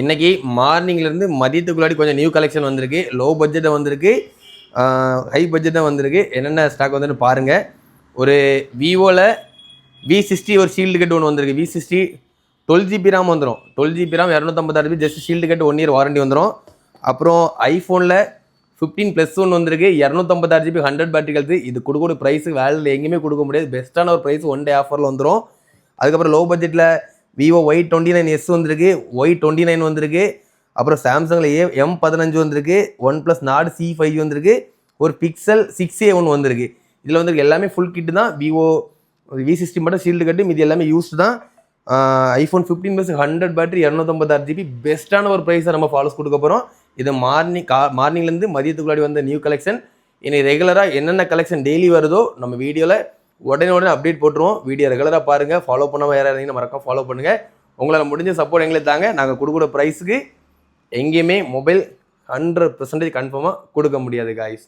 இன்னைக்கு மார்னிங்லேருந்து மதியத்துக்குள்ளாடி கொஞ்சம் new collection வந்திருக்கு. லோ பட்ஜெட்டை வந்திருக்கு. ஹை பட்ஜெட்டாக வந்திருக்கு. என்னென்ன ஸ்டாக் வந்துன்னு பாருங்கள் ஒரு விவோவில் வி சிக்ஸ்டி ஒரு ஷீல்டு கட் ஒன்று வந்திருக்கு. V sixty twelve GB RAM வந்துடும் twelve GB RAM இரநூத்தம்பத்தாறு GB just shield cut one year warranty வந்துடும் அப்புறம் ஐஃபோனில் ஃபிஃப்டீன் ப்ளஸ் ஒன் வந்திருக்கு. இரநூத்தம்பதாயிரம் ஜிபி ஹண்ட்ரட் பேட்டரி கழுத்து இது. கொடுக்கக்கூடிய ப்ரைஸ் வேலையில் எங்கேயுமே கொடுக்க முடியாது. பெஸ்ட்டான ஒரு ப்ரைஸ் ஒன் டே ஆஃபரில் வந்துடும் அதுக்கப்புறம் லோ பட்ஜெட்டில் Vivo Y twenty nine S வந்திருக்கு ஒய் டுவெண்ட்டி நைன் வந்திருக்கு அப்புறம் சாம்சங்கில் ஏ எம் பதினஞ்சு வந்திருக்கு one plus Nord C five வந்திருக்கு ஒரு பிக்சல் சிக்ஸ் ஏ ஒன்று வந்திருக்கு. இதில் வந்து எல்லாமே ஃபுல் கிட்டு தான். விவோ வி சிக்ஸ்டி மட்டும் ஷீல்டு கட்டு இது எல்லாமே யூஸ்டு தான். IPhone fifteen plus hundred battery இரநூத்தம்பத்தாறு GB பெஸ்ட்டான ஒரு ப்ரைஸை நம்ம ஃபாலோஸ் கொடுக்க போகிறோம் இது மார்னிங் கா மார்னிங்லேருந்து மதியத்துக்குள்ளாடி வந்த நியூ கலெக்ஷன் இனி ரெகுலராக என்னென்ன கலெக்ஷன் டெய்லி வருதோ நம்ம வீடியோவில் உடனே உடனே அப்டேட் போட்டுருவோம். வீடியோ ரெகுலராக பாருங்கள் ஃபாலோ பண்ணாமல் யாராக இருந்தீங்கன்னா மறக்காம ஃபாலோ பண்ணுங்கள் உங்களால் முடிஞ்ச சப்போர்ட் எங்களுக்கு தாங்க. நாங்கள் கொடுக்குற ப்ரைஸுக்கு எங்கேயுமே மொபைல் ஹண்ட்ரட் பர்சன்டேஜ் கன்ஃபார்மாக கொடுக்க முடியாது காய்ஸ்